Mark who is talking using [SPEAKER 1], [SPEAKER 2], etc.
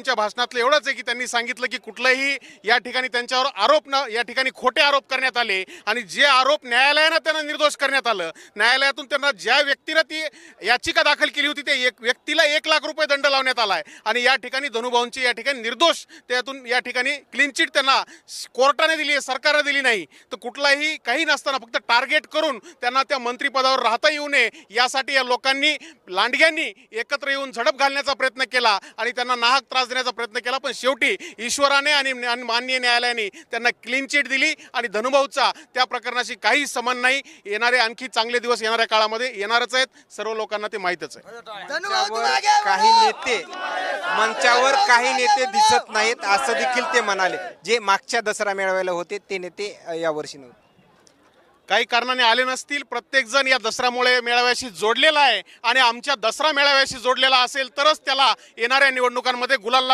[SPEAKER 1] यांच्या भाषणातलं एवढंच आहे की त्यांनी सांगितलं की कुठलंही या ठिकाणी त्यांच्यावर आरोप न या ठिकाणी खोटे आरोप करण्यात आले आणि जे आरोप न्यायालयानं त्यांना निर्दोष करण्यात आलं. न्यायालयातून त्यांना ज्या व्यक्तीनं ती याचिका दाखल केली होती ते एक व्यक्तीला एक लाख रुपये दंड लावण्यात आला आहे आणि या ठिकाणी धनुभाऊंची या ठिकाणी निर्दोष त्यातून या ठिकाणी क्लीन चिट त्यांना कोर्टाने दिली आहे सरकारने दिली नाही. तर कुठलाही काही नसताना फक्त टार्गेट करून त्यांना त्या मंत्रिपदावर राहता येऊ नये यासाठी या लोकांनी लांडग्यांनी एकत्र येऊन झडप घालण्याचा प्रयत्न केला आणि त्यांना नाहक त्रास देण्याचा प्रयत्न केला. पण शेवटी ईश्वराने आणि माननीय न्यायालयाने त्यांना क्लीन चिट दिली आणि धनुभाऊचा त्या प्रकरणाशी काही संबंध नाही. येणारे आणखी चांगले दिवस येणाऱ्या काळामध्ये येणारच आहेत. सर्व लोकांना ते माहीतच आहे.
[SPEAKER 2] काही नेते मंचावर काही नेते दिसत नाहीत असं देखील ते म्हणाले. जे मागच्या दसरा मेळाव्याला होते ते नेते यावर्षी नव्हते.
[SPEAKER 1] काही कारणाने आले नसतील. प्रत्येकजण या दसऱ्यामुळे मेळाव्याशी जोडलेला आहे. आणि आमच्या दसरा मेळाव्याशी जोडलेला असेल तरच त्याला येणाऱ्या निवडणुकांमध्ये गुलाल